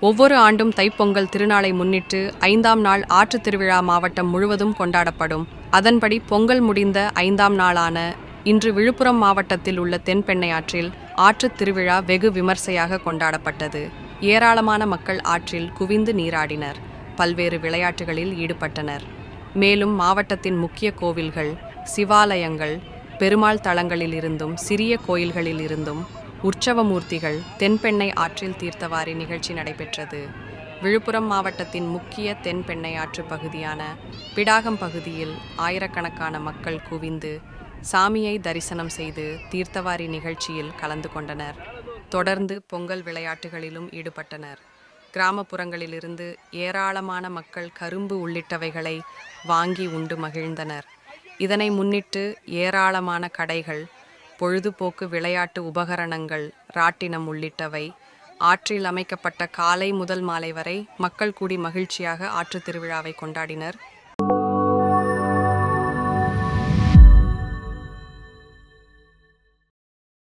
ஒவ்வொரு ஆண்டும் தைப்பொங்கல் திருநாளை முன்னிட்டு ஐந்தாம் நாள் ஆற்றுத் திருவிழா மாவட்டம் முழுவதும் கொண்டாடப்படும். அதன்படி பொங்கல் முடிந்த ஐந்தாம் நாளான இன்று விழுப்புரம் மாவட்டத்தில் உள்ள தென்பெண்ணை ஆற்றில் ஆற்றுத் திருவிழா வெகு விமர்சையாக கொண்டாடப்பட்டது. ஏராளமான மக்கள் ஆற்றில் குவிந்து நீராடினர். பல்வேறு விளையாட்டுகளில் ஈடுபட்டனர். மேலும் மாவட்டத்தின் முக்கிய கோவில்கள் சிவாலயங்கள் பெருமாள் தளங்களிலிருந்தும் சிறிய கோயில்களிலிருந்தும் உற்சவமூர்த்திகள் தென்பெண்ணை ஆற்றில் தீர்த்தவாரி நிகழ்ச்சி நடைபெற்றது. விழுப்புரம் மாவட்டத்தின் முக்கிய தென்பெண்ணை ஆற்று பகுதியான பிடாகம் பகுதியில் ஆயிரக்கணக்கான மக்கள் குவிந்து சாமியை தரிசனம் செய்து தீர்த்தவாரி நிகழ்ச்சியில் கலந்து கொண்டனர். தொடர்ந்து பொங்கல் விளையாட்டுகளிலும் ஈடுபட்டனர். கிராமப்புறங்களிலிருந்து ஏராளமான மக்கள் கரும்பு உள்ளிட்டவைகளை வாங்கி உண்டு மகிழ்ந்தனர். இதனை முன்னிட்டு ஏராளமான கடைகள் பொழுதுபோக்கு விளையாட்டு உபகரணங்கள் ராட்டினம் உள்ளிட்டவை ஆற்றில் அமைக்கப்பட்ட காலை முதல் மாலை வரை மக்கள் கூடி மகிழ்ச்சியாக ஆற்றுத் திருவிழாவை கொண்டாடினர்.